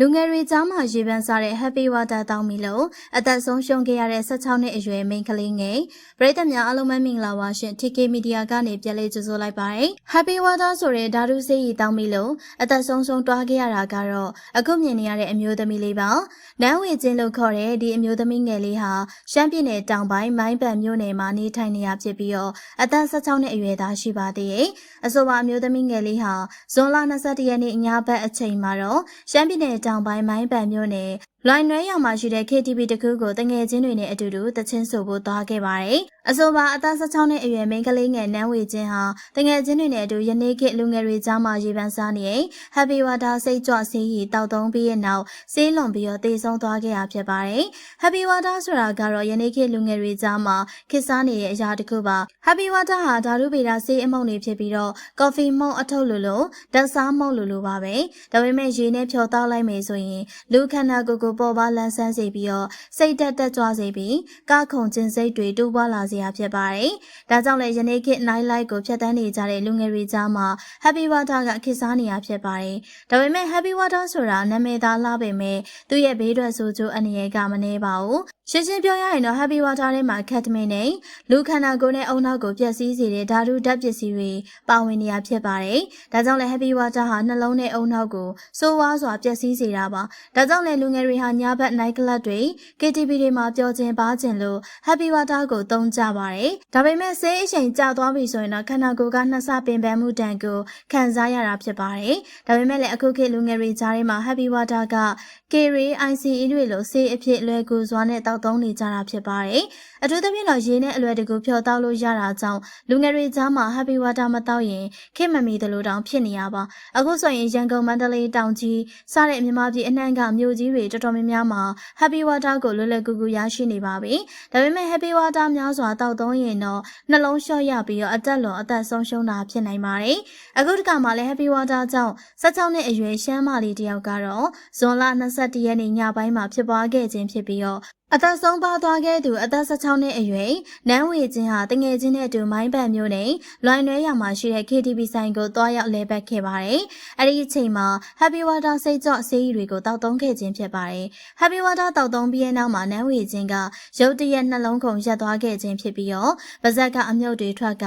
လူငယ်တွေကြားမှာရေပန်းစားတဲ့ Happy Water တောင်းပြီးလို့အသက်ဆုံးရှုံးခဲ့ရတဲ့16နှစ်အရွယ်မိန်းကလေးငယ်ပရိသတ်များအားလုံးပဲမင်္ဂလာပါရှင် TK Media ကနေပြန်လေးကြိုဆိုလိုက်ပါတယ် Happy Water ဆိုတဲ့ဓာတုဆေးရည်တောင်းပြီးလို့အသက်ဆုံးရှုံးတွားခဲ့ရတာကတော့အခုမြင်နေရတဲ့အမျိုးသမီးလေးပါနန်းဝေချင်းလို့ခေါ်တဲ့ဒီအမျိုးသမီးငယ်လေးဟာရှမ်းပြည်နယ်တောင်ပိုင်းမိုင်းပန်မြို့နယ်မှာနေထိုင်နေရဖြစ်ပြီးတော့အသက်16နှစ်အရွယ်သားရှိပါသေးတယ်အဆိုပါအမျိုးသမီးငယ်လေးဟာဇွန်လ22ရက်နေ့ညဘက်အချိန်မှာတော့ရှမ်းပြည်နယ်တောင်ပိုင်းမိုင်းပန်မြို့နယ် လိုင်းနွဲရောင်မှာရှိတဲ့ KTV တခုကိုတငယ်ချင်းတွေနဲ့အတူတူတချင်းဆိုဖို့သွားခဲ့ပါတယ်။အဆိုပါအသက်16နှစ်အရွယ်မိန်းကလေးငယ်နန်းဝေချင်းဟာတငယ်ချင်းတွေနဲ့အတူယနေ့ခေတ်လူငယ်တွေကြားမှာရေပန်းစားနေ Happy Water စိတ်ကြွဆေးရည်တောက်သုံးပြီးရဲ့နောက်ဆေးလွန်ပြီးတော့တေဆုံးသွားခဲ့ရဖြစ်ပါတယ်။ Happy Water ဆိုတာကတော့ယနေ့ခေတ်လူငယ်တွေကြားမှာခေတ်စားနေတဲ့အရာတစ်ခုပါ။ Happy Water ဟာဓာတုဗေဒဆေးအမှုန့်တွေဖြစ်ပြီးတော့ coffee မှုန့်အထုတ်လိုလိုဓာတ်စားမှုန့်လိုလိုပါပဲ။ဒါပေမဲ့ရေနဲ့ဖြော်တောက်လိုက်မယ်ဆိုရင်လူခန္ဓာကိုယ်ကိုပေါ်ပါလန်းဆန်းစေပြီးတော့စိတ်တက်တက်ကြွစေပြီးကခုန်ခြင်းစိတ်တွေတိုးပွားလာစေရဖြစ်ပါတယ်။ဒါကြောင့်လည်းယနေ့ခေတ် night light ကိုဖြတ်တန်းနေကြတဲ့လူငယ်တွေကြားမှာ Happy Water ကခေတ်စားနေရဖြစ်ပါတယ်။ဒါပေမဲ့ Happy Water ဆိုတာနာမည်သားလှပေမဲ့သူ့ရဲ့ဘေးထွက်ဆိုးကျိုးအနေရကမနှဲပါဘူး။ရှင်းရှင်းပြောရရင်တော့ Happy Water ထဲမှာ Cadmium နဲ့လူခန္ဓာကိုယ်နဲ့အုံနောက်ကိုပျက်စီးစေတဲ့ဓာတုဓာတ်ပစ္စည်းတွေပါဝင်နေရဖြစ်ပါတယ်။ဒါကြောင့်လည်း Happy Water ဟာနှလုံးနဲ့အုံနောက်ကိုစိုးဝါးစွာပျက်စီးစေတာပါ။ဒါကြောင့်လည်းလူငယ်တွေဟာညဘက် night club တွေ KTV တွေမှာပျော်ခြင်းပါခြင်းလို့ Happy Water ကိုသုံးကြပါတယ်။ဒါပေမဲ့ဆေးအချိန်ကြာသွားပြီဆိုရင်တော့ခန္ဓာကိုယ်ကနှစ်ဆပင်ပန်းမှုတန်ကိုခံစားရတာဖြစ်ပါတယ်။ဒါပေမဲ့လည်းအခုခေတ်လူငယ်တွေကြားထဲမှာ Happy Water က K-ray ICE တွေလိုဆေးအဖြစ်လွယ်ကူစွာနဲ့တောက်သုံးနေကြတာဖြစ်ပါတယ်။အထူးသဖြင့်တော့ရေနဲ့အလွယ်တကူဖြော်တောက်လို့ရတာကြောင့်လူငယ်တွေကြားမှာ Happy Water မတောက်ရင်ခေမမီသလိုတောင်ဖြစ်နေရပါ။အခုဆိုရင်ရန်ကုန်မန္တလေးတောင်ကြီးစတဲ့မြန်မာပြည်အနှံ့ကမြို့ကြီးတွေတော်တော်များများမှာ Happy Water ကိုလွယ်လွယ်ကူကူရရှိနေပါပြီ။ဒါပေမဲ့ Happy Water များစွာတောက်သုံးရင်တော့နှလုံးလျှော့ရပြီးတော့အသက်လွန်အသက်ဆုံးရှုံးတာဖြစ်နိုင်ပါတယ်။အခုတခါမှလည်း Happy Water ကြောင့်16နှစ်အရွယ်ရှမ်းမလေးတယောက်ကတော့ဇွန်လ22ရက်နေ့ညပိုင်းမှာဖြစ်ပွားခဲ့ခြင်းဖြစ်ပြီးတော့ အသက်ဆုံးပါသွားခဲ့သူအသက်16နှစ်အရွယ်နန်းဝေချင်းဟာတငယ်ချင်းနဲ့အတူမိုင်းပန်မျိုးနဲ့လွိုင်းနွဲရမှာရှိတဲ့ KTV ဆိုင်ကိုတွားရောက်လဲပတ်ခဲ့ပါတယ်။အဲဒီအချိန်မှာ Happy Water စိတ်ကြော့အဆေးရည်တွေကိုတောက်သုံးခဲ့ခြင်းဖြစ်ပါတယ်။ Happy Water တောက်သုံးပြီးတဲ့နောက်မှာနန်းဝေချင်းကရုတ်တရက်နှလုံးခုန်ရက်သွားခဲ့ခြင်းဖြစ်ပြီးတော့ပါဇက်ကအမြုပ်တွေထွက်က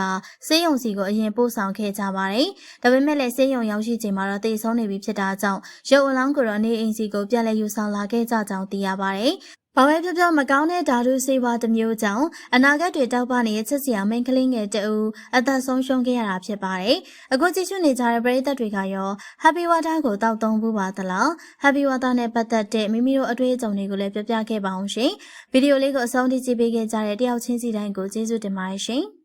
ဆေးရုံစီကိုအရင်ပို့ဆောင်ခဲ့ကြပါတယ်။ဒါပေမဲ့လည်းဆေးရုံရောက်ရှိချိန်မှာတော့တေဆုံးနေပြီဖြစ်တာကြောင့်ရုပ်အလောင်းကိုတော့နေအိမ်စီကိုပြန်လည်ယူဆောင်လာခဲ့ကြကြောင်းသိရပါတယ်။ ဘာပဲပြောပြောမကောင်းတဲ့ဓာတုဆေးဝါးတစ်မျိုးကြောင့်အနာဂတ်တွေတောက်ပနေတဲ့ချစ်စရာမိန်းကလေးငယ်တဦးအသက်ဆုံးရှုံးခဲ့ရတာဖြစ်ပါတယ်။အခုကြည့်ရှုနေကြတဲ့ပရိသတ်တွေကရော Happy Water ကိုတောက်သုံးဖို့ပါသလား။ Happy Water နဲ့ပတ်သက်တဲ့မိမိတို့အတွေ့အကြုံတွေကိုလည်းပြောပြခဲ့ပါအောင်ရှင်။ဗီဒီယိုလေးကိုအဆုံးထိကြည့်ပေးခဲ့ကြတဲ့တယောက်ချင်းစီတိုင်းကိုကျေးဇူးတင်ပါတယ်ရှင်။